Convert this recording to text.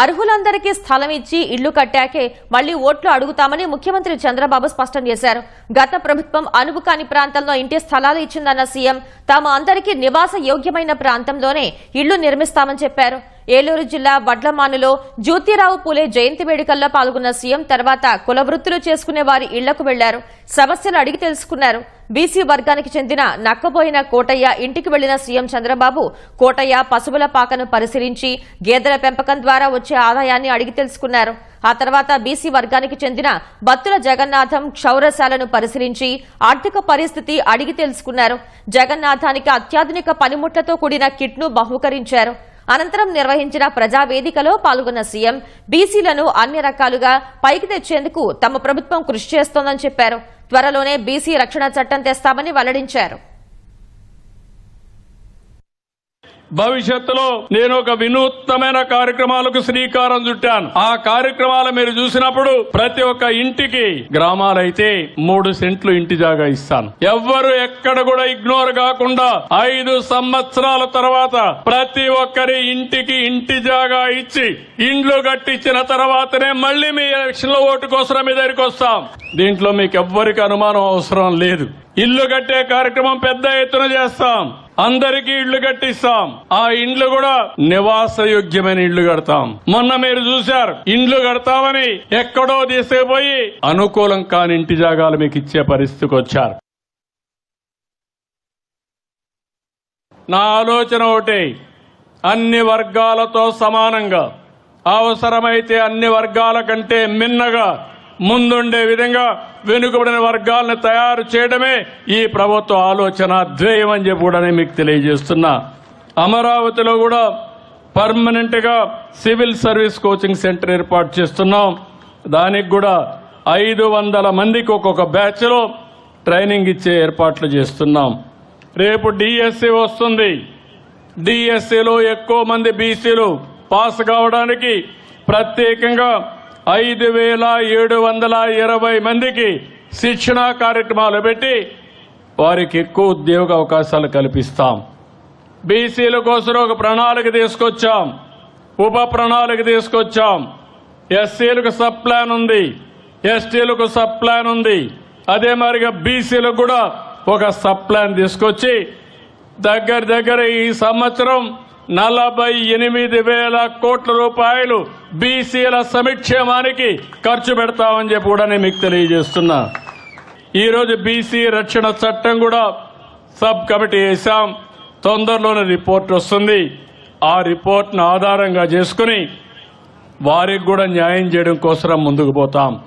అర్హులందరికీ స్థలం ఇచ్చి ఇళ్ళు కట్టాకే మళ్ళీ ఓట్లు అడుగుతామని ముఖ్యమంత్రి చంద్రబాబు స్పష్టం చేశారు. గత ప్రభుత్వం అనువు కాని ప్రాంతంలో ఇంటి స్థలాలు ఇచ్చిందన్న సీఎం తాము అందరికీ నివాస యోగ్యమైన ప్రాంతంలోనే ఇళ్ళు నిర్మిస్తామని చెప్పారు. ఏలూరు జిల్లా వడ్లమానులో జ్యోతిరావు పూలే జయంతి వేడుకల్లో పాల్గొన్న సీఎం తర్వాత కుల వృత్తులు చేసుకునే వారి ఇళ్ళకు వెళ్ళారు. సమస్యలు అడిగి తెలుసుకున్నారు. బీసీ వర్గానికి చెందిన నక్కబోయిన కోటయ్య ఇంటికి వెళ్ళిన సీఎం చంద్రబాబు కోటయ్య పశువుల పాకను పరిశీలించి గేదెల పెంపకం ద్వారా వచ్చే ఆదాయాన్ని అడిగి తెలుసుకున్నారు. ఆ తర్వాత బీసీ వర్గానికి చెందిన బత్తుల జగన్నాథం క్షౌరశాలను పరిశీలించి ఆర్థిక పరిస్థితి అడిగి తెలుసుకున్నారు. జగన్నాథానికి అత్యాధునిక పనిముట్లతో కూడిన కిట్ను బహుకరించారు. అనంతరం నిర్వహించిన ప్రజావేదికలో పాల్గొన్న సీఎం బీసీలను అన్ని రకాలుగా పైకి తెచ్చేందుకు తమ ప్రభుత్వం కృషి చేస్తోందని చెప్పారు. త్వరలోనే బీసీ రక్షణ చట్టం తెస్తామని వెల్లడించారు. భవిష్యత్తులో నేను ఒక వినూత్నమైన కార్యక్రమాలకు శ్రీకారం చుట్టాను. ఆ కార్యక్రమాలు మీరు చూసినప్పుడు ప్రతి ఒక్క ఇంటికి గ్రామాలైతే మూడు సెంట్లు ఇంటి జాగా ఇస్తాను. ఎవ్వరు ఎక్కడ కూడా ఇగ్నోర్ కాకుండా ఐదు సంవత్సరాల తర్వాత ప్రతి ఒక్కరి ఇంటికి ఇంటి జాగా ఇచ్చి ఇండ్లు కట్టించిన తర్వాతనే మళ్ళీ మీ ఎలక్షన్లో ఓటు కోసం మీ దగ్గరికి వస్తాం. దీంట్లో మీకు ఎవ్వరికి అనుమానం అవసరం లేదు. ఇల్లు కట్టే కార్యక్రమం పెద్ద ఎత్తున చేస్తాం. అందరికీ ఇళ్ళు కట్టిస్తాం. ఆ ఇండ్లు కూడా నివాసయోగ్యమైన ఇళ్ళు కడతాం. మొన్న మీరు చూశారు ఇండ్లు కడతామని ఎక్కడో తీసుకుపోయి అనుకూలం కాని ఇంటి జాగాలు మీకు ఇచ్చే పరిస్థితికి వచ్చారు. నా ఆలోచన ఒకటే అన్ని వర్గాలతో సమానంగా అవసరమైతే అన్ని వర్గాల కంటే మిన్నగా ముందుండే విధంగా వెనుకబడిన వర్గాలను తయారు చేయడమే ఈ ప్రభుత్వ ఆలోచన ధ్యేయం అని చెప్పి కూడా నేను మీకు తెలియజేస్తున్నా. అమరావతిలో కూడా పర్మనెంట్గా సివిల్ సర్వీస్ కోచింగ్ సెంటర్ ఏర్పాటు చేస్తున్నాం. దానికి కూడా ఐదు వందల మందికి ఒక్కొక్క బ్యాచ్లో ట్రైనింగ్ ఇచ్చే ఏర్పాట్లు చేస్తున్నాం. రేపు డిఎస్సి వస్తుంది. డిఎస్సిలో ఎక్కువ మంది బీసీలు పాస్ కావడానికి ప్రత్యేకంగా ఐదు వేల ఏడు వందల ఇరవై మందికి శిక్షణా కార్యక్రమాలు పెట్టి వారికి ఎక్కువ ఉద్యోగ అవకాశాలు కల్పిస్తాం. బీసీల కోసం ఒక ప్రణాళిక తీసుకొచ్చాం. ఉప ప్రణాళిక తీసుకొచ్చాం. ఎస్సీలకు సబ్ ప్లాన్ ఉంది. ఎస్టీలకు సబ్ ప్లాన్ ఉంది. అదే మరిగా బీసీలకు కూడా ఒక సబ్ ప్లాన్ తీసుకొచ్చి దగ్గర దగ్గర ఈ సంవత్సరం నలభై ఎనిమిది వేల కోట్ల రూపాయలు బీసీల సమిక్షేమానికి ఖర్చు పెడతామని చెప్పి కూడా నేను మీకు తెలియజేస్తున్నా. ఈరోజు బీసీ రక్షణ చట్టం కూడా సబ్ కమిటీ వేశాం. తొందరలోనే రిపోర్ట్ వస్తుంది. ఆ రిపోర్ట్ను ఆధారంగా చేసుకుని వారికి కూడా న్యాయం చేయడం కోసం ముందుకు పోతాం.